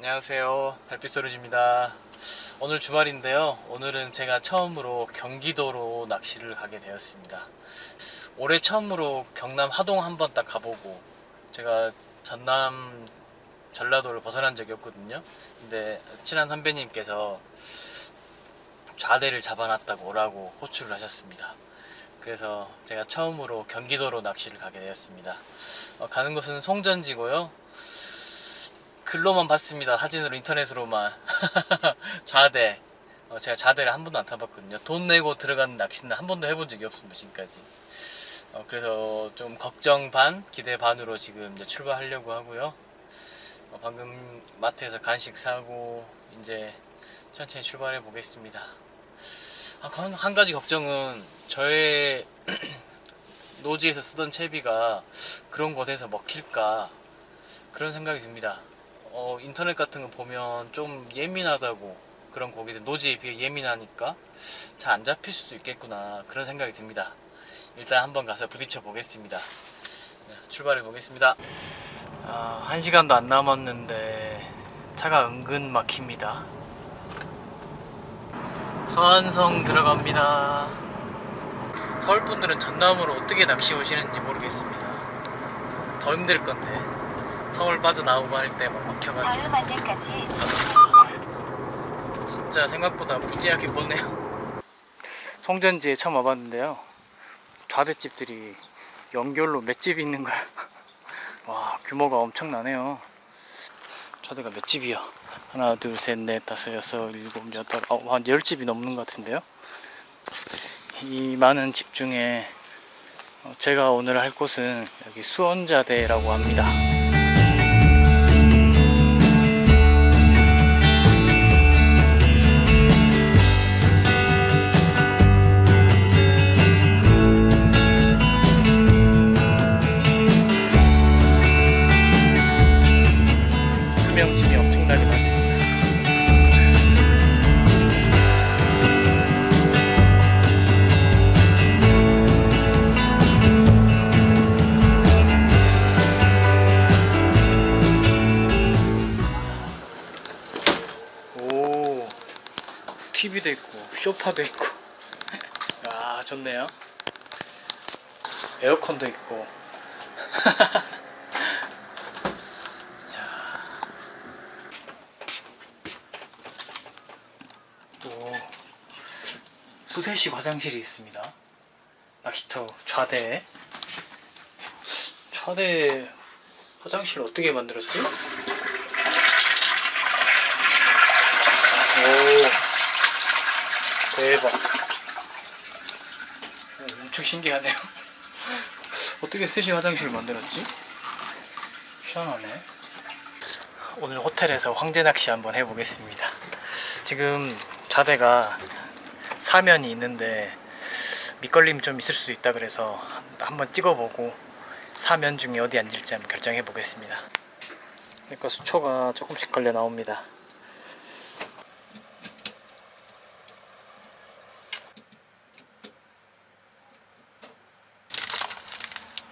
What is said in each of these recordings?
안녕하세요. 별빛소리즈입니다. 오늘 주말인데요. 오늘은 제가 처음으로 경기도로 낚시를 가게 되었습니다. 올해 처음으로 경남 하동 한번 딱 가보고 제가 전남 전라도를 벗어난 적이 없거든요. 근데 친한 선배님께서 좌대를 잡아놨다고 오라고 호출을 하셨습니다. 그래서 제가 처음으로 경기도로 낚시를 가게 되었습니다. 어, 가는 곳은 송전지고요. 글로만 봤습니다. 사진으로 인터넷으로만 좌대. 어, 제가 좌대를 한 번도 안 타봤거든요. 돈 내고 들어가는 낚시는 한 번도 해본 적이 없습니다. 지금까지. 어, 그래서 좀 걱정 반, 기대 반으로 지금 이제 출발하려고 하고요. 어, 방금 마트에서 간식 사고 이제 천천히 출발해 보겠습니다. 아, 한, 한 가지 걱정은 저의 노지에서 쓰던 채비가 그런 곳에서 먹힐까 그런 생각이 듭니다. 어, 인터넷 같은 거 보면 좀 예민하다고 그런 고기들 노지에 비해 예민하니까 잘 안 잡힐 수도 있겠구나 그런 생각이 듭니다. 일단 한번 가서 부딪혀 보겠습니다. 네, 출발해 보겠습니다. 아, 한 시간도 안 남았는데 차가 은근 막힙니다. 서안성 들어갑니다. 서울 분들은 전남으로 어떻게 낚시 오시는지 모르겠습니다. 더 힘들 건데 서울 빠져나오고 할 때 막 막혀가지고 다음 안내까지 직진입니다. 진짜 생각보다 무지하게 보네요. 송전지에 처음 와봤는데요. 좌대집들이 연결로 몇 집이 있는 거야. 와 규모가 엄청나네요. 좌대가 몇 집이야? 하나, 둘, 셋, 넷, 다섯, 여섯, 일곱, 여덟, 아홉, 한열 집이 넘는 것 같은데요. 이 많은 집 중에 어, 제가 오늘 할 곳은 여기 수원자대라고 합니다. 쇼파도 있고. 아, 좋네요. 에어컨도 있고. 또 수세식 화장실이 있습니다. 낚시터 좌대. 좌대 화장실 어떻게 만들었지? 오, 대박. 오, 엄청 신기하네요. 어떻게 수세식 화장실을 만들었지? 희한하네. 오늘 호텔에서 황제 낚시 한번 해보겠습니다. 지금 좌대가 사면이 있는데 밑걸림이 좀 있을 수도 있다 그래서 한번 찍어보고 사면 중에 어디 앉을지 한번 결정해 보겠습니다. 그러니까 수초가 조금씩 걸려 나옵니다.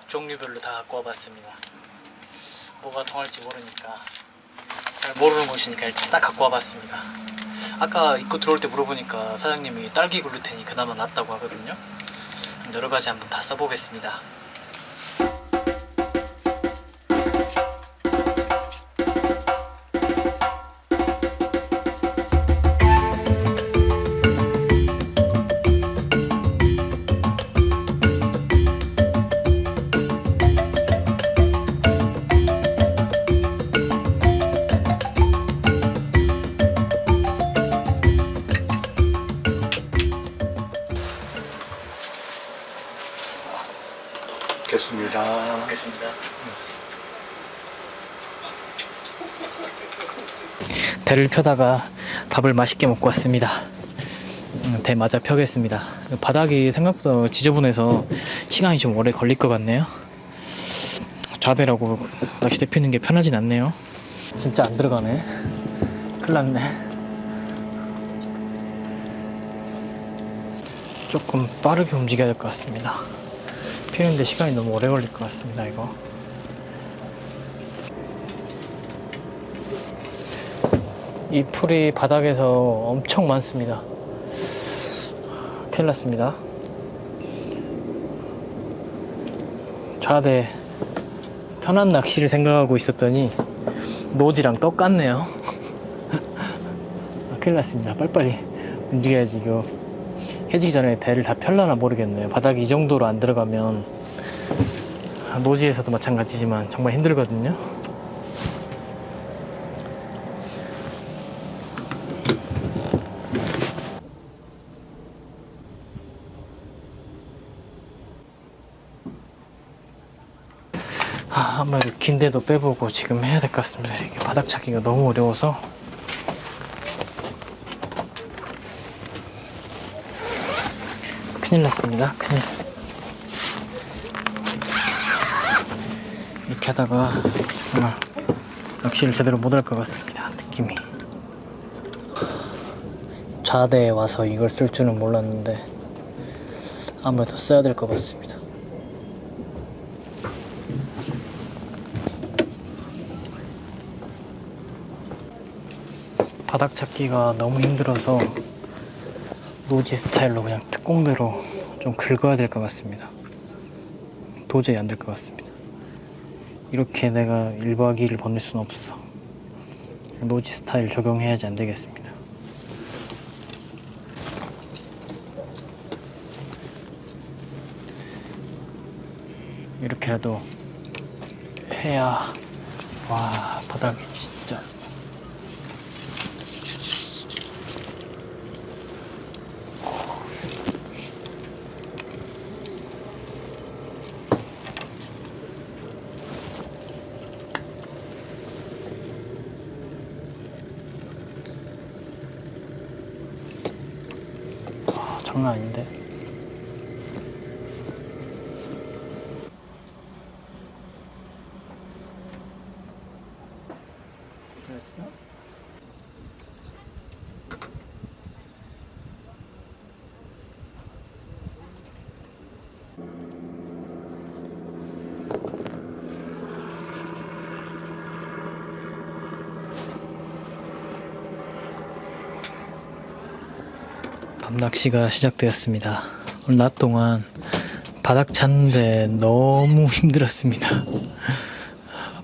종류별로 다 갖고 와봤습니다. 뭐가 통할지 모르니까 잘 모르는 곳이니까 일단 싹 갖고 와봤습니다. 아까 입구 들어올 때 물어보니까 사장님이 딸기 글루텐이 그나마 낫다고 하거든요. 여러 가지 한번 다 써보겠습니다. 됐습니다. 먹겠습니다. 배를 펴다가 밥을 맛있게 먹고 왔습니다. 음, 대 맞아 펴겠습니다. 바닥이 생각보다 지저분해서 시간이 좀 오래 걸릴 것 같네요. 좌대라고 낚시대 피는 게 편하진 않네요. 진짜 안 들어가네. 큰일 났네. 조금 빠르게 움직여야 될 것 같습니다. 피는데 시간이 너무 오래 걸릴 것 같습니다, 이거. 이 풀이 바닥에서 엄청 많습니다. 큰일 났습니다. 좌대 편한 낚시를 생각하고 있었더니 노지랑 똑같네요. 아, 큰일 났습니다. 빨리빨리 움직여야지 이거 해지기 전에 대를 다 펼라나 모르겠네요. 바닥이 이 정도로 안 들어가면 노지에서도 마찬가지지만 정말 힘들거든요. 아, 아무래도 긴데도 빼보고 지금 해야 될 것 같습니다. 이게 바닥 찾기가 너무 어려워서. 큰일 났습니다. 큰일. 이렇게 하다가 정말 낚시를 제대로 못 할 것 같습니다. 느낌이. 좌대에 와서 이걸 쓸 줄은 몰랐는데 아무래도 써야 될 것 같습니다. 바닥 찾기가 너무 힘들어서 노지 스타일로 그냥 특공대로 좀 긁어야 될 것 같습니다. 도저히 안 될 것 같습니다. 이렇게 내가 1박 2일을 보낼 수는 없어. 노지 스타일 적용해야지 안 되겠습니다. 이렇게라도 해야 와 바닥이 진짜 아, 장난 아닌데. 밤낚시가 시작되었습니다. 오늘 낮 동안 바닥 찾는데 너무 힘들었습니다.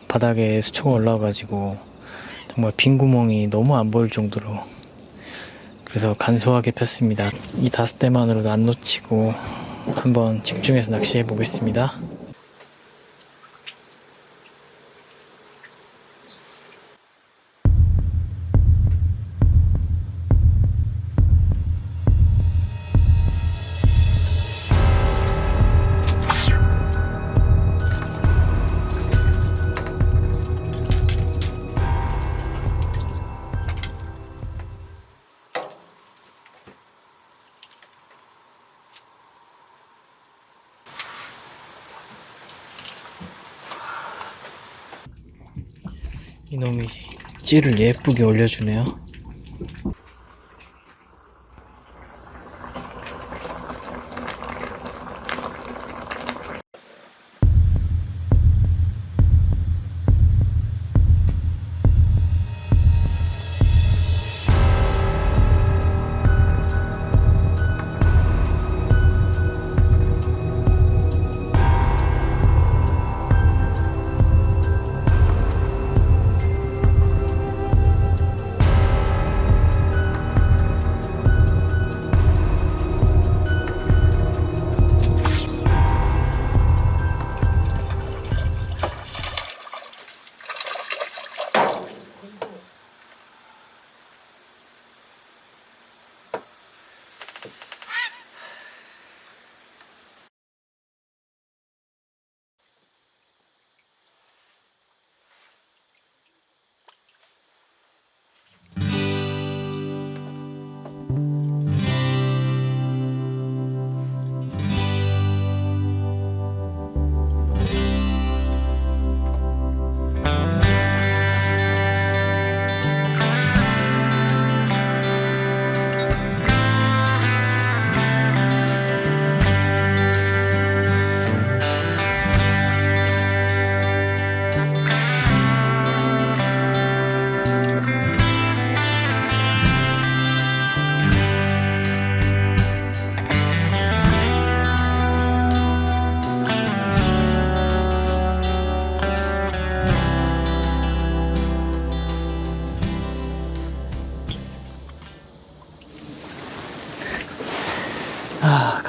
바닥에 수초가 올라와가지고 정말 빈 구멍이 너무 안 보일 정도로 그래서 간소하게 폈습니다. 이 다섯 대만으로도 안 놓치고 한번 집중해서 낚시해 보겠습니다. 이놈이 찌를 예쁘게 올려주네요.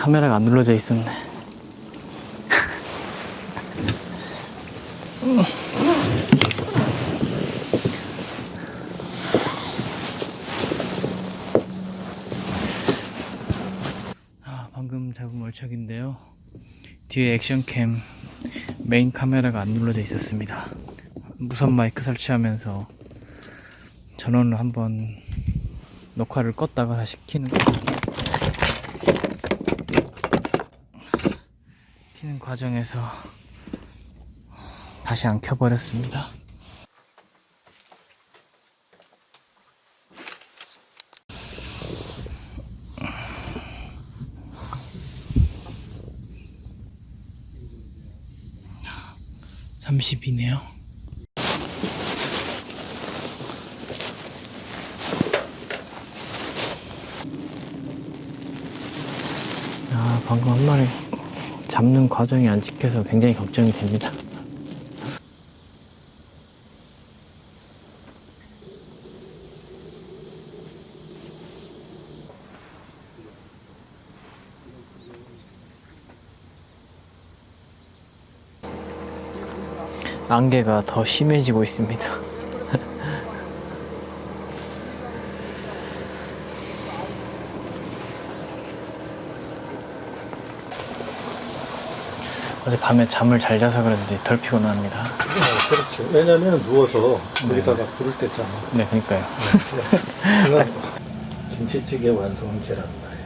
카메라가 안 눌러져 있었네. 아, 방금 잡은 월척인데요. 뒤에 액션캠 메인 카메라가 안 눌러져 있었습니다. 무선 마이크 설치하면서 전원을 한번 녹화를 껐다가 다시 키는 키는 과정에서 다시 안 켜버렸습니다. (30이네요) 아, 방금 한 마리 잡는 과정이 안 찍혀서 굉장히 걱정이 됩니다. 안개가 더 심해지고 있습니다. 어제 밤에 잠을 잘 자서 그런지 덜 피곤합니다. 그렇죠. 왜냐면 누워서 거기다가 불을 뗐잖아. 네, 그러니까요. 그래서 김치찌개 완성은 계란 말이야.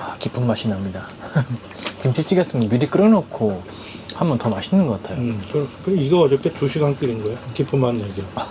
아, 깊은 맛이 납니다. 김치찌개 같은 거 미리 끓여놓고 하면 더 맛있는 것 같아요. 음, 저, 그 이거 어저께 2시간 끓인 거야. 깊은 맛. 자,